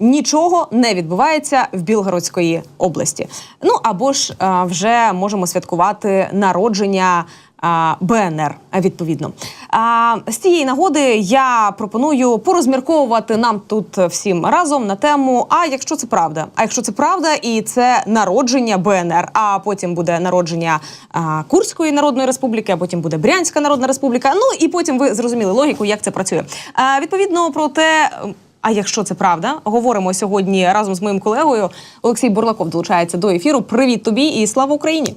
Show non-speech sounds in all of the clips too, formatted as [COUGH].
нічого не відбувається в Білгородської області. Ну або ж а, вже можемо святкувати народження. БНР відповідно а, з цієї нагоди я пропоную порозмірковувати нам тут всім разом на тему: а якщо це правда, а якщо це правда, і це народження БНР, а потім буде народження а, Курської народної республіки, а потім буде Брянська Народна Республіка. Ну і потім ви зрозуміли логіку, як це працює. А, відповідно про те. А якщо це правда, говоримо сьогодні разом з моїм колегою Олексій Бурлаков долучається до ефіру. Привіт тобі і слава Україні!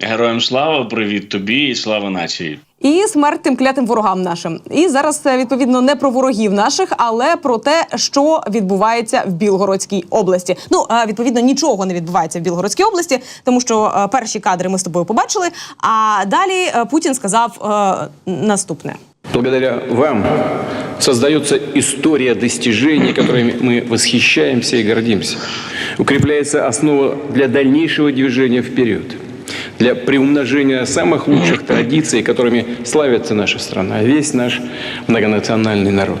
Героям слава, привіт тобі і слава нації. І смерть тим клятим ворогам нашим. І зараз е, відповідно не про ворогів наших, але про те, що відбувається в Білгородській області. Ну відповідно нічого не відбувається в Білгородській області, тому що е, перші кадри ми з тобою побачили. А далі е, Путін сказав наступне. Благодаря вам создается история достижений, которыми мы восхищаемся и гордимся. Укрепляется основа для дальнейшего движения вперед, для приумножения самых лучших традиций, которыми славится наша страна, весь наш многонациональный народ.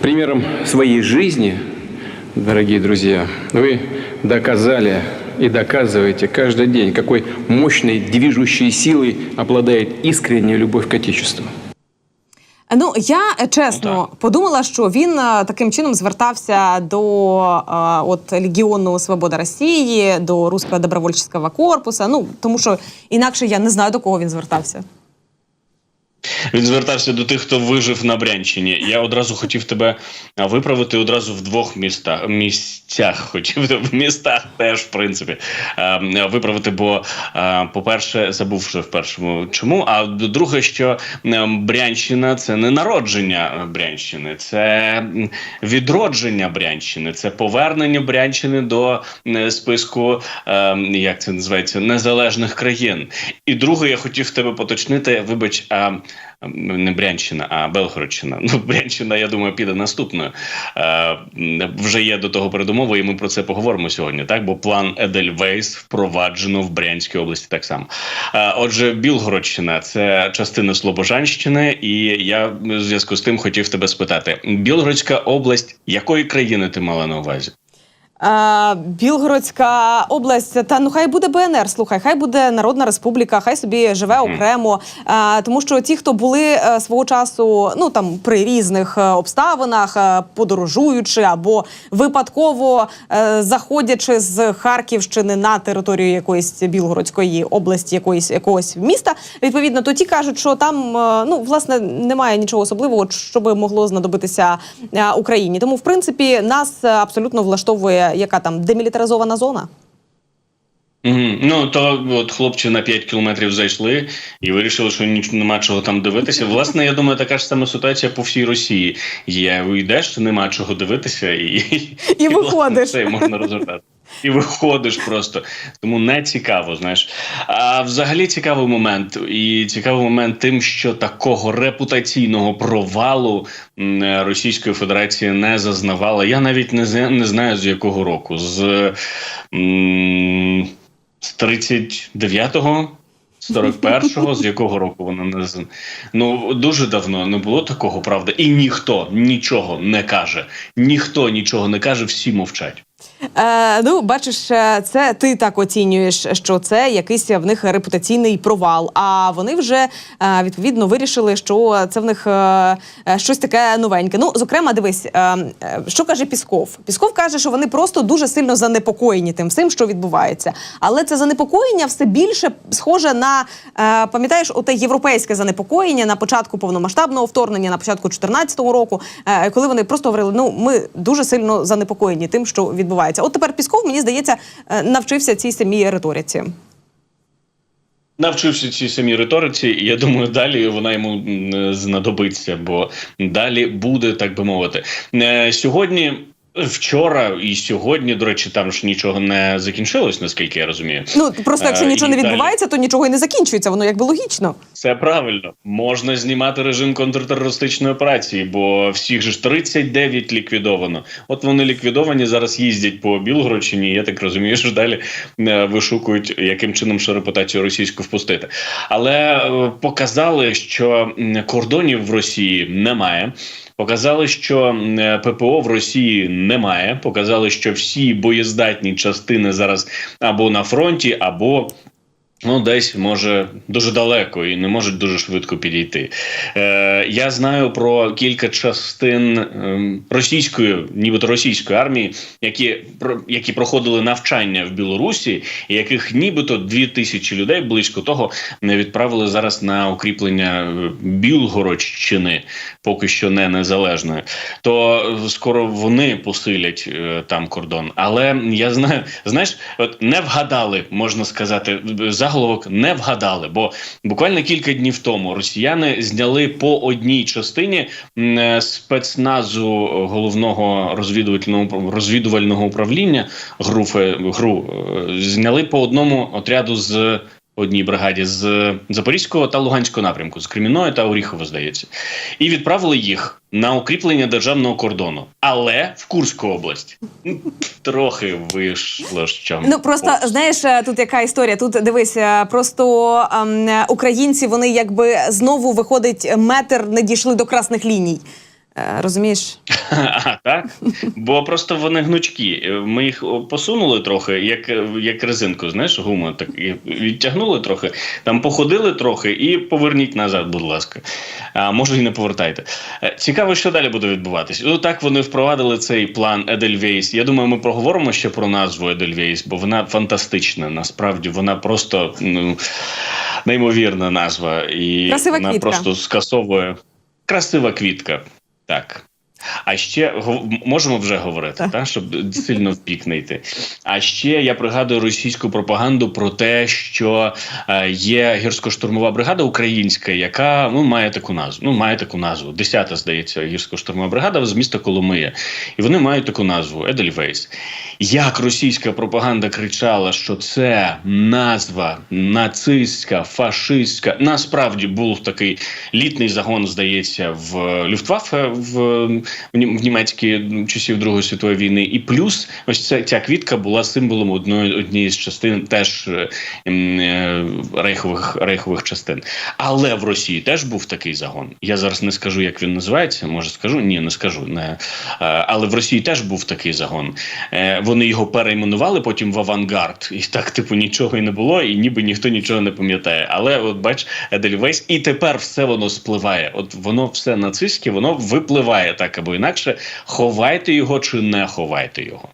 Примером своей жизни, дорогие друзья, вы доказали и доказываете каждый день, какой мощной движущей силой обладает искренняя любовь к Отечеству. Ну я е, чесно Ну, подумала, що він е, таким чином звертався до е, от Легіону Свобода Росії, до Руського добровольчого корпуса. Ну тому що інакше я не знаю до кого він звертався. Він звертався до тих, хто вижив на Брянщині. Я одразу хотів тебе виправити одразу в двох містах місцях. Хотів [LAUGHS] в містах теж, в принципі, виправити. Бо, по-перше, забув вже в першому чому. А друге, що Брянщина це не народження Брянщини, це відродження Брянщини, це повернення Брянщини до списку, як це називається, незалежних країн. І друге, я хотів тебе поточнити. Вибач, не Брянщина, а Белгородщина. [LAUGHS] Ну, Брянщина, я думаю, піде наступною. Е, вже є до того передумови, і ми про це поговоримо сьогодні. Так, бо план Едельвейс впроваджено в Брянській області так само. Е, отже, Білгородщина це частина Слобожанщини, і я в зв'язку з тим хотів тебе спитати: Білгородська область якої країни ти мала на увазі? Е, Білгородська область, та ну хай буде БНР. Слухай, хай буде Народна Республіка, хай собі живе окремо. Е, тому що ті, хто були е, свого часу, ну там при різних е, обставинах, е, подорожуючи або випадково е, заходячи з Харківщини на територію якоїсь Білгородської області, якоїсь якогось міста, відповідно, то ті кажуть, що там е, ну власне немає нічого особливого, що би могло знадобитися е, Україні. Тому, в принципі, нас абсолютно влаштовує яка там демілітаризована зона. Угу. Ну то от хлопці на 5 кілометрів зайшли і вирішили, що ніч нема чого там дивитися. Власне, я думаю, така ж сама ситуація по всій Росії. Є йдеш, нема чого дивитися, і, І виходиш. власне, це можна розвертати. І виходиш просто тому не цікаво. Знаєш, а взагалі цікавий момент, і цікавий момент тим, що такого репутаційного провалу Російської Федерації не зазнавала. Я навіть не не знаю з якого року. З з 39-го, 41-го, з якого року вона не з ну дуже давно не було такого, правда, і ніхто нічого не каже. Ніхто нічого не каже, всі мовчать. Е, ну, бачиш, е, це ти так оцінюєш, що це якийсь в них репутаційний провал. А вони вже е, відповідно вирішили, що це в них е, е, щось таке новеньке. Ну, зокрема, дивись, е, е, що каже Пісков. Пісков каже, що вони просто дуже сильно занепокоєні тим всім, що відбувається. Але це занепокоєння все більше схоже на е, пам'ятаєш, оте європейське занепокоєння на початку повномасштабного вторгнення, на початку 2014 року, е, коли вони просто говорили: ну ми дуже сильно занепокоєні тим, що відбувається. От тепер Пісков, мені здається, е, навчився цій самій риториці. Навчився цій самій риториці, і я думаю, далі вона йому знадобиться, бо далі буде так би мовити. Е, Сьогодні. Вчора і сьогодні, до речі, там ж нічого не закінчилось, наскільки я розумію. Ну просто якщо Е, нічого і не далі- відбувається, то нічого і не закінчується. Воно якби логічно. Це правильно. Можна знімати режим контртерористичної операції, бо всіх ж 39 ліквідовано. От вони ліквідовані зараз їздять по Білгородщині. Я так розумію, що далі е, вишукують, яким чином ще репутацію російську впустити. Але е, показали, що кордонів в Росії немає. Показали, що е, ППО в Росії немає. Показали, що всі боєздатні частини зараз або на фронті, або Ну, десь може дуже далеко і не можуть дуже швидко підійти. Е, я знаю про кілька частин ем, російської, нібито російської армії, які про які проходили навчання в Білорусі, яких нібито дві тисячі людей близько того не відправили зараз на укріплення е, Білгородщини, поки що не незалежної. То е, скоро вони посилять е, там кордон. Але я знаю, знаєш, от не вгадали, можна сказати, заголовок не вгадали. Бо буквально кілька днів тому росіяни зняли по одній частині е, спецназу головного розвідувального розвідувального управління ГРУ, Фе- ГРУ е, зняли по одному отряду з. Одній бригаді з Запорізького та Луганського напрямку, з Креміної та Оріхова, здається, і відправили їх на укріплення державного кордону, але в Курську область [LAUGHS] трохи вийшло що Ну просто знаєш, е, тут яка історія? Тут дивись, е, просто ем, українці вони якби знову виходить метр не дійшли до красних ліній. Е, Розумієш? А, так? Бо просто вони гнучкі. Ми їх посунули трохи, як, як резинку, знаєш, гуму, так і відтягнули трохи, там походили трохи і поверніть назад, будь ласка. А може і не повертайте. Е, Цікаво, що далі буде відбуватись. Ну так вони впровадили цей план Едельвейс. Я думаю, ми проговоримо ще про назву Едельвейс, бо вона фантастична. Насправді вона просто ну, неймовірна назва. І Красива вона квітка. просто скасовує красива квітка. Так. А ще можемо вже говорити, Так. та, щоб сильно в пік не йти. А ще я пригадую російську пропаганду про те, що е, є гірсько-штурмова бригада українська, яка ну має таку назву. Ну має таку назву. Десята, здається, гірсько-штурмова бригада з міста Коломия. І вони мають таку назву Едельвейс. Як російська пропаганда кричала, що це назва нацистська, фашистська. Насправді був такий літний загон, здається, в Люфтваффе в, в, нім- німецькі часів Другої світової війни. І плюс ось ця, ця квітка була символом одної однієї з частин теж е, е, рейхових, рейхових частин. Але в Росії теж був такий загон. Я зараз не скажу, як він називається. Може, скажу? Ні, не скажу. Не. Е, Але в Росії теж був такий загон. Вони його перейменували потім в авангард. І так, типу, нічого і не було, і ніби ніхто нічого не пам'ятає. Але от бач, Едельвейс, і тепер все воно спливає. От воно все нацистське, воно випливає так або інакше. Ховайте його чи не ховайте його.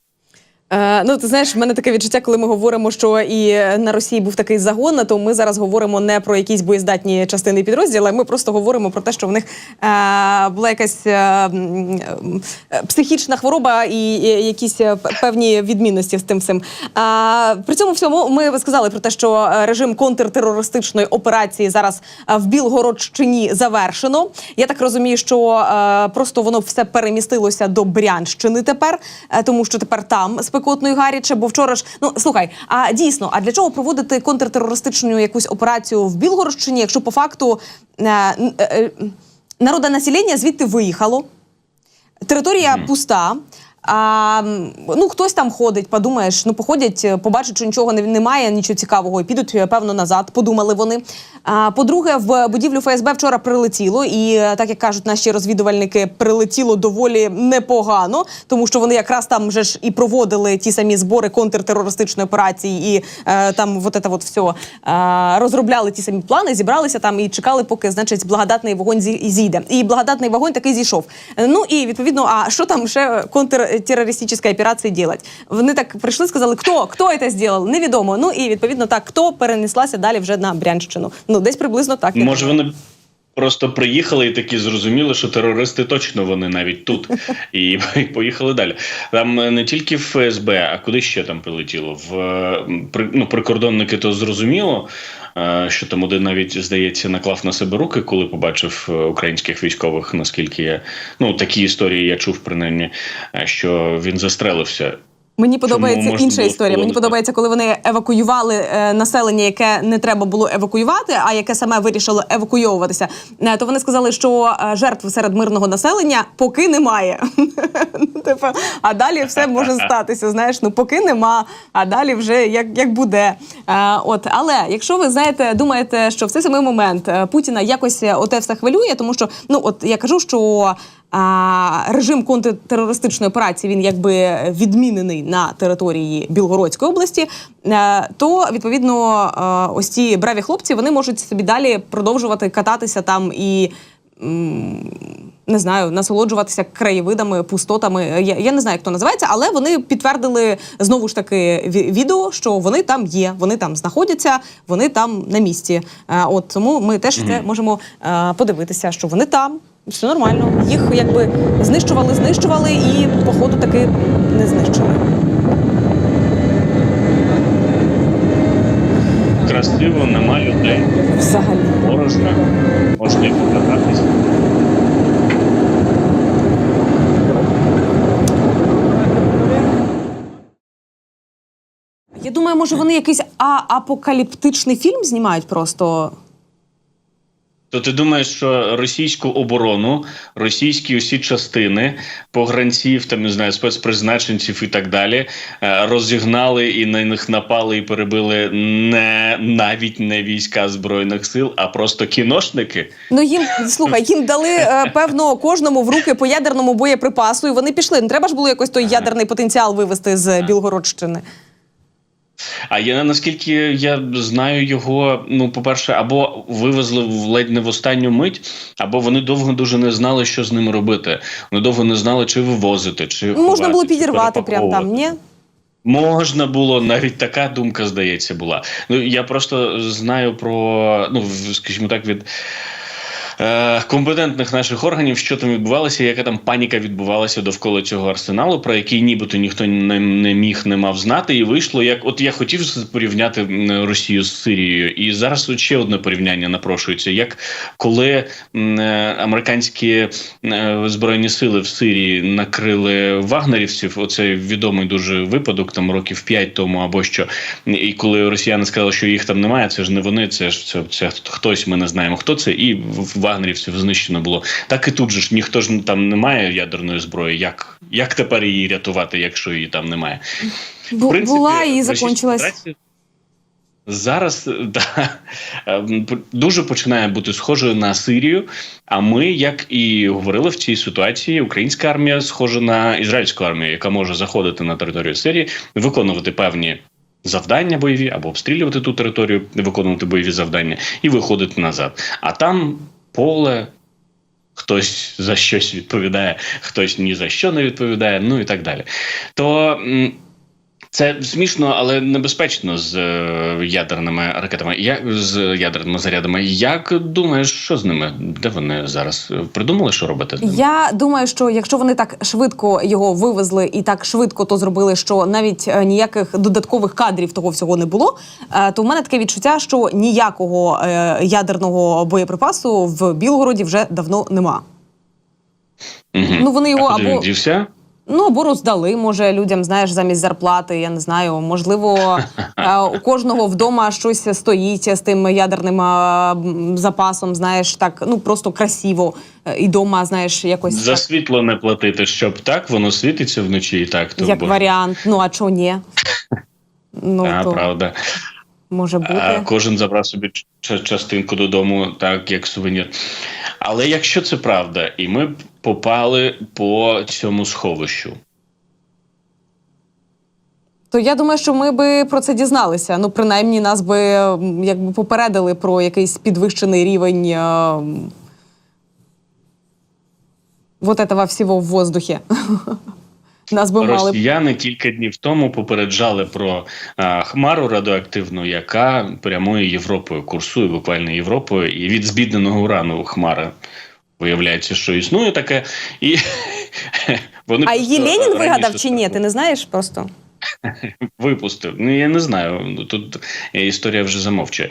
Е, ну, ти знаєш, в мене таке відчуття, коли ми говоримо, що і на Росії був такий загон, то ми зараз говоримо не про якісь боєздатні частини підрозділу, ми просто говоримо про те, що в них е, була якась е, е, психічна хвороба і, якісь е, певні відмінності з тим всім. А, при цьому всьому ми сказали про те, що режим контртерористичної операції зараз в Білгородщині завершено. Я так розумію, що е, просто воно все перемістилося до Брянщини тепер, тому що тепер там спекотно і гаряче. Бо вчора ж ну слухай, а дійсно, а для чого проводити контртерористичну якусь операцію в Білгородщині, якщо по факту е, н- е, е, населення звідти виїхало? Територія пуста. А, ну, хтось там ходить, подумаєш, ну походять, е, побачать, що нічого немає, нічого цікавого, і підуть, е, певно, назад, подумали вони. А, по-друге, в будівлю ФСБ вчора прилетіло, і е, так як кажуть наші розвідувальники, прилетіло доволі непогано, тому що вони якраз там вже ж і проводили ті самі збори контртерористичної операції, і е, там вот это вот все е, розробляли ті самі плани, зібралися там і чекали, поки значить благодатний вогонь зійде. І благодатний вогонь таки зійшов. Ну і відповідно, а що там ще контртерористичної операції делать? Вони так прийшли, сказали, хто хто це зробив? Невідомо. Ну і відповідно так, хто перенеслася далі вже на Брянщину. Ну десь приблизно так. Може, вони просто приїхали і такі зрозуміли, що терористи точно вони навіть тут, і, і [LAUGHS] поїхали далі. Там е, не тільки ФСБ, а куди ще там прилетіло? В е, ну, прикордонники то зрозуміло. Що там один навіть здається наклав на себе руки, коли побачив е, українських військових, наскільки я ну такі історії я чув принаймні, е, що він застрелився. Мені подобається можна інша історія. Мені подобається, коли вони евакуювали е, населення, яке не треба було евакуювати, а яке саме вирішило евакуйовуватися. Е, то вони сказали, що е, жертв серед мирного населення поки немає. [LAUGHS] Типу, а далі все може статися. Знаєш, ну поки нема, а далі вже як, як буде. Е, от, але якщо ви знаєте, думаєте, що в цей самий момент е, Путіна якось е, оте все хвилює, тому що ну от я кажу, що режим контртерористичної операції він якби відмінений на території Білгородської області, е, то відповідно е, ось ці браві хлопці вони можуть собі далі продовжувати кататися там і. Не знаю, насолоджуватися краєвидами, пустотами. Я, я не знаю, як то називається, але вони підтвердили знову ж таки відео, що вони там є, вони там знаходяться, вони там на місці. Е, От тому ми теж це можемо подивитися, що вони там, все нормально. Їх якби знищували, знищували і походу таки не знищили. Красиво, нема людей, Взагалі. порожньо, можна і покататись. Я думаю, може вони якийсь а- апокаліптичний фільм знімають просто. То ти думаєш, що російську оборону, російські усі частини, погранців, там не знаю, спецпризначенців і так далі, е, розігнали і на них напали і перебили не навіть не війська збройних сил, а просто кіношники. Ну їм слухай, їм дали е, певно кожному в руки по ядерному боєприпасу, і вони пішли. Не треба ж було якось той ядерний потенціал вивести з Білгородщини. А я наскільки я знаю його, ну по-перше, або вивезли в ледь не в останню мить, або вони довго дуже не знали, що з ними робити. Вони довго не знали, чи вивозити, чи Можна ховати, було підірвати прямо там, ні? Можна було навіть така думка, здається, була. Ну я просто знаю про ну скажімо так, від. Е, Компетентних наших органів, що там відбувалося, яка там паніка відбувалася довкола цього арсеналу, про який нібито ніхто не, не міг, не мав знати, і вийшло як от я хотів порівняти Росію з Сирією, і зараз ще одне порівняння напрошується. Як коли е, американські е, збройні сили в Сирії накрили вагнерівців, оце відомий дуже випадок, там років п'ять тому або що. І коли росіяни сказали, що їх там немає, це ж не вони, це ж це, це хтось, ми не знаємо хто це, і в- вагнерівців знищено було. Так і тут же ж ніхто ж там не має ядерної зброї. Як, як тепер її рятувати, якщо її там немає? Бу- В принципі, була і закончилась. Зараз [LAUGHS] да, ем, дуже починає бути схожою на Сирію. А ми, як і говорили в цій ситуації, українська армія схожа на ізраїльську армію, яка може заходити на територію Сирії, виконувати певні завдання бойові або обстрілювати ту територію, виконувати бойові завдання і виходити назад. А там поле. Хтось за щось відповідає, хтось ні за що не відповідає, ну і так далі. То це смішно, але небезпечно з е, ядерними ракетами. Як з ядерними зарядами? Як думаєш, що з ними? Де вони зараз придумали, що робити? з ними? Я думаю, що якщо вони так швидко його вивезли і так швидко то зробили, що навіть е, ніяких додаткових кадрів того всього не було, е, то в мене таке відчуття, що ніякого ядерного боєприпасу в Білгороді вже давно нема. Мгм. Ну вони його а або він дівся? Ну, або роздали, може, людям, знаєш, замість зарплати. Я не знаю. Можливо, [LAUGHS] е, у кожного вдома щось стоїть з тим ядерним е, запасом, знаєш, так, ну просто красиво. Е, І дома, знаєш, якось За так, світло не платити, щоб так воно світиться вночі і так. То як бо- варіант. Ну, а чого ні? Ну, Та, то правда. може А бути. кожен забрав собі частинку додому, так як сувенір. Але якщо це правда, і ми попали по цьому сховищу, То я думаю, що ми би про це дізналися. Ну, принаймні, нас би якби попередили про якийсь підвищений рівень е, вот этого всього в воздухі. [LAUGHS] Нас би мали Росіяни кілька днів тому попереджали про а, хмару радіоактивну, яка прямує Європою, курсує буквально Європою, і від збідненого урану хмара виявляється, що існує таке, і [LAUGHS] вони А її Ленін вигадав чи ні? Ти не знаєш просто? [LAUGHS] випустив. Ну я не знаю. Тут історія вже замовчує.